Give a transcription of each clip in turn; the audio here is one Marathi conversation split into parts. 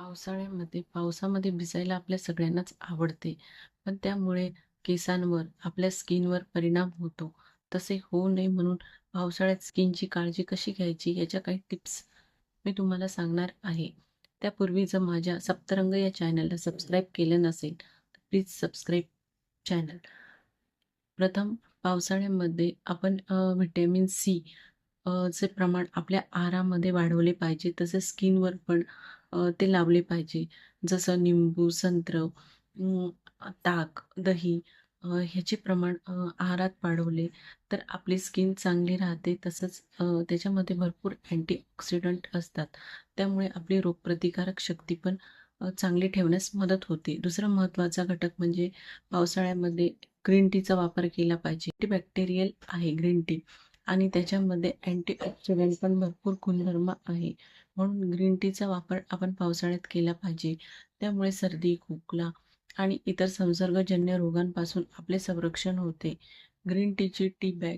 पावसाळ्यामध्ये पावसामध्ये भिजायला आपल्या सगळ्यांनाच आवडते. पण त्यामुळे केसांवर आपल्या स्किनवर परिणाम होतो. तसे होऊ नये म्हणून पावसाळ्यात स्किनची काळजी कशी घ्यायची याच्या काही टिप्स मी तुम्हाला सांगणार आहे. त्यापूर्वी जर माझ्या सप्तरंग या चॅनलला सबस्क्राईब केलं नसेल तर प्लीज सबस्क्राईब चॅनल. प्रथम पावसाळ्यामध्ये आपण व्हिटॅमिन सी चे प्रमाण आपल्या आहारामध्ये वाढवले पाहिजे. तसेच स्किनवर पण ते लावले पाहिजे. जसं निंबू संत्र ताक दही ह्याचे प्रमाण आहारात वाढवले तर आपली स्किन चांगली राहते. तसंच त्याच्यामध्ये भरपूर अँटीऑक्सिडंट असतात. त्यामुळे आपली रोगप्रतिकारक शक्ती पण चांगली ठेवण्यास मदत होते. दुसरा महत्त्वाचा घटक म्हणजे पावसाळ्यामध्ये ग्रीन टीचा वापर केला पाहिजे. अँटीबॅक्टेरियल आहे ग्रीन टी. आणि त्याच्यामध्ये अँटीऑक्सिडंट पण भरपूर गुणधर्म आहे. म्हणून ग्रीन टीचा वापर आपण पावसाळ्यात केला पाहिजे. त्यामुळे सर्दी खोकला आणि इतर संसर्गजन्य रोगांपासून आपले संरक्षण होते. ग्रीन टीची टी बॅग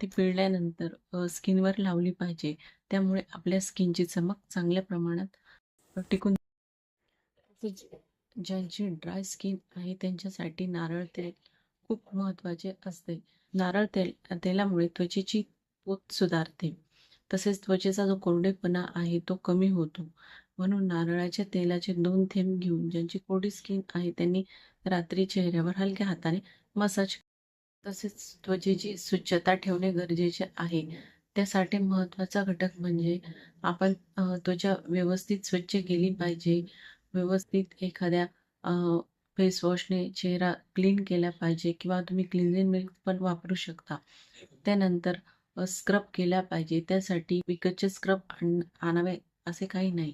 ती पिळल्यानंतर स्किनवर लावली पाहिजे. त्यामुळे आपल्या स्किनची चमक चांगल्या प्रमाणात टिकून ज्यांची ड्राय स्किन आहे त्यांच्यासाठी नारळ तेल खूप महत्त्वाचे असते. नारळ तेल तेलामुळे त्वचेची पोत सुधारते. तसेच त्वचेचा जो कोरडेपणा आहे तो कमी होतो. म्हणून नारळाच्या तेलाचे दोन थेंब घेऊन ज्यांची कोरडी स्किन आहे त्यांनी रात्री चेहऱ्यावर हलक्या हाताने मसाज तसेच त्वचेची स्वच्छता ठेवणे गरजेचे आहे. त्यासाठी महत्त्वाचा घटक म्हणजे आपण त्वचा व्यवस्थित स्वच्छ केली पाहिजे. व्यवस्थित एखाद्या फेसवॉशने चेहरा क्लीन केला पाहिजे किंवा तुम्ही क्लिन्झिंग मिल्क पण वापरू शकता. त्यानंतर स्क्रब केला पाहिजे. त्यासाठी विकतचे स्क्रब आण आणावे असे काही नाही.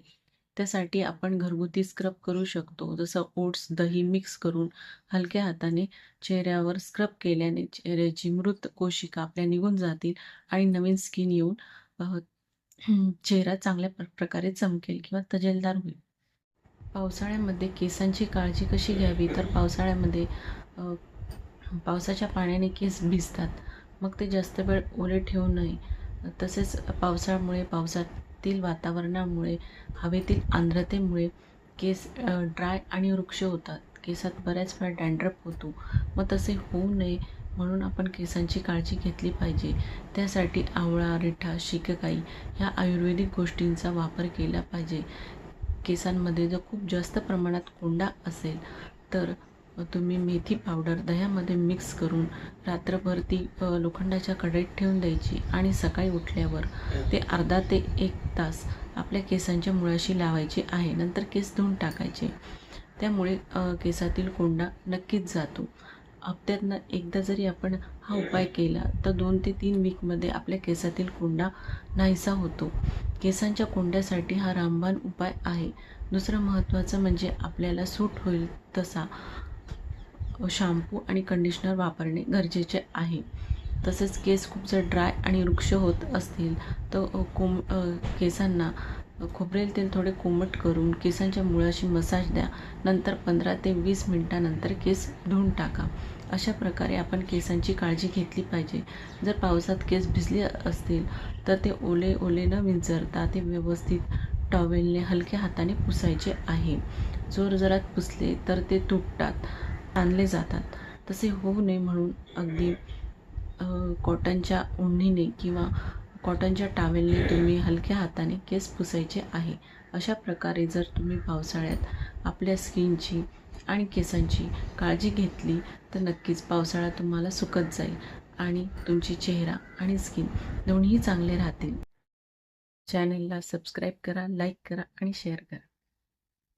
त्यासाठी आपण घरगुती स्क्रब करू शकतो. जसं ओट्स दही मिक्स करून हलक्या हाताने चेहऱ्यावर स्क्रब केल्याने चेहऱ्याची मृत कोशिका आपल्या निघून जातील आणि नवीन स्किन येऊन चेहरा चांगल्या प्र प्रकारे चमकेल किंवा तजेलदार होईल. पावसाळ्यामध्ये केसांची काळजी कशी घ्यावी? तर पावसाळ्यामध्ये पावसाच्या पाण्याने केस भिजतात. मग ते जास्त वेळ ओले ठेवू नये. तसेच पावसाळ्यामुळे पावसातील वातावरणामुळे हवेतील आर्द्रतेमुळे केस ड्राय आणि वृक्ष होतात. केसात बऱ्याच वेळा डँड्रप होतो. मग तसे होऊ नये म्हणून आपण केसांची काळजी घेतली पाहिजे. त्यासाठी आवळा रिठा शिककाई ह्या आयुर्वेदिक गोष्टींचा वापर केला पाहिजे. केसांमध्ये जर खूप जास्त प्रमाणात कोंडा असेल तर तुम्ही मेथी पावडर दह्यामध्ये मिक्स करून रात्रभर ती लोखंडाच्या कढईत ठेवून द्यायची आणि सकाळी उठल्यावर ते अर्धा ते एक तास आपल्या केसांच्या मुळाशी लावायचे आहे. नंतर केस धुवून टाकायचे. त्यामुळे केसातील कोंडा नक्कीच जातो. हप्त्यातनं एकदा जरी आपण हा उपाय केला तर दोन ते तीन वीकमध्ये आपल्या केसातील कोंडा नाहीसा होतो. केसांच्या कोंड्यासाठी हा रामबाण उपाय आहे. दुसरं महत्त्वाचं म्हणजे आपल्याला सूट होईल तसा शॅम्पू आणि कंडिशनर वापरणे गरजेचे आहे. तसेच केस खूप जर ड्राय आणि वृक्ष होत असतील तर कोम केसांना खोबरेल तेल थोडे कोमट करून केसांच्या मुळाशी मसाज द्या. नंतर पंधरा ते वीस मिनटानंतर केस धुवून टाका. अशा प्रकारे आपण केसांची काळजी घेतली पाहिजे. जर पावसात केस भिजले असतील तर ते ओले ओले न विंचरता ते व्यवस्थित टॉवेलने हलक्या हाताने पुसायचे आहे. जोरजोरात पुसले तर ते तुटतात ताणले जातात. तसे होऊ नये म्हणून अगदी कॉटनच्या ओढणीने किंवा कॉटनच्या टावेलने तुम्ही हलक्या हाताने केस पुसायचे आहे. अशा प्रकारे जर तुम्ही पावसाळ्यात आपल्या स्किनची आणि केसांची काळजी घेतली तर नक्कीच पावसाळा तुम्हाला सुकत जाईल आणि तुमची चेहरा आणि स्किन दोन्हीही चांगले राहतील. चॅनलला सबस्क्राईब करा लाईक करा आणि शेअर करा.